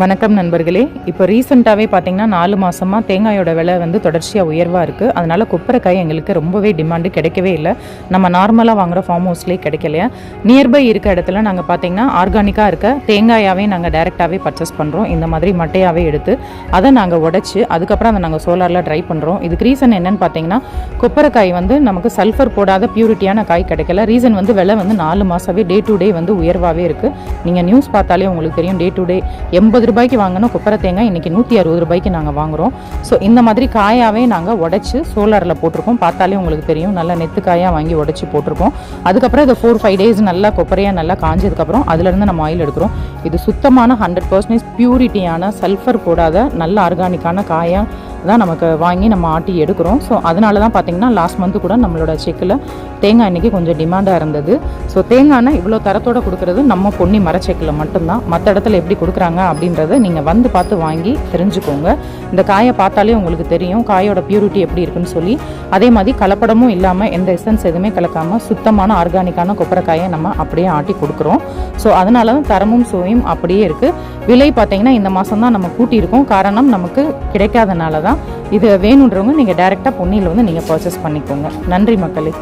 வணக்கம் நண்பர்களே. இப்போ ரீசெண்டாகவே பார்த்தீங்கன்னா நாலு மாதமாக தேங்காயோட விலை வந்து தொடர்ச்சியாக உயர்வாக இருக்குது அதனால் கொப்பரைக்காய் எங்களுக்கு ரொம்பவே டிமாண்டு கிடைக்கவே இல்லை. நம்ம நார்மலாக வாங்குற ஃபார்ம் ஹவுஸ்லேயே கிடைக்கலையா? நியர்பை இருக்க இடத்துல நாங்கள் பார்த்தீங்கன்னா ஆர்கானிக்காக இருக்க தேங்காயாகவே நாங்கள் டைரெக்டாகவே பர்ச்சேஸ் பண்ணுறோம் இந்த மாதிரி மட்டையாகவே எடுத்து அதை நாங்கள் உடச்சி அதுக்கப்புறம் அதை நாங்கள் சோலாரில் ட்ரை பண்ணுறோம் இதுக்கு ரீசன் என்னென்னு பார்த்தீங்கன்னா கொப்பரைக்காய் வந்து நமக்கு சல்ஃபர் போடாத பியூரிட்டியான காய் கிடைக்கல. ரீசன் வந்து விலை வந்து நாலு மாதமே டே டு டே வந்து உயர்வாகவே இருக்குது நீங்கள் நியூஸ் பார்த்தாலே உங்களுக்கு தெரியும். டே டு டே எண்பது ரூபாய்க்கு வாங்கின கொப்பரை தேங்காய் இன்றைக்கி நூற்றி அறுபது ரூபாய்க்கு நாங்கள் வாங்குறோம். ஸோ இந்த மாதிரி காயாவே நாங்கள் உடச்சி சோலாரில் போட்டிருக்கோம். பார்த்தாலே உங்களுக்கு தெரியும். நல்லா நெத்து காயாக வாங்கி உடச்சி போட்டிருக்கோம். அதுக்கப்புறம் இதை ஃபோர் ஃபைவ் டேஸ் நல்லா கொப்பரையாக நல்லா காஞ்சதுக்கப்புறம் அதுலேருந்து நம்ம ஆயில் எடுக்கிறோம். இது சுத்தமான ஹண்ட்ரட் பர்சன்டேஜ் பியூரிட்டியான சல்ஃபர் போடாத நல்ல ஆர்கானிக்கான காயாக தான் நமக்கு வாங்கி நம்ம ஆட்டி எடுக்கிறோம். ஸோ அதனால தான் பார்த்தீங்கன்னா லாஸ்ட் மந்த்து கூட நம்மளோட செக்கில் தேங்காய் இன்றைக்கி கொஞ்சம் டிமாண்டாக இருந்தது. ஸோ தேங்காய்னா இவ்வளோ தரத்தோடு கொடுக்குறது நம்ம பொன்னி மரச்செக்கில் மட்டும்தான். மற்ற இடத்துல எப்படி கொடுக்குறாங்க அப்படின்றத நீங்கள் வந்து பார்த்து வாங்கி தெரிஞ்சுக்கோங்க. இந்த காயை பார்த்தாலே உங்களுக்கு தெரியும் காயோட பியூரிட்டி எப்படி இருக்குன்னு சொல்லி. அதே மாதிரி கலப்படமும் இல்லாமல் எந்த எசன்ஸ் எதுவுமே கலக்காமல் சுத்தமான ஆர்கானிக்கான கொப்பரைக்காயை நம்ம அப்படியே ஆட்டி கொடுக்குறோம். ஸோ அதனால தான் தரமும் சுவையும் அப்படியே இருக்குது விலை பார்த்தீங்கன்னா இந்த மாதம் தான் நம்ம கூட்டியிருக்கோம். காரணம் நமக்கு கிடைக்காதனால தான் இது வேணுன்றவங்க நீங்கள் டைரெக்டாக பொன்னியில் வந்து நீங்கள் பர்ச்சேஸ் பண்ணிக்கோங்க. நன்றி மக்களே.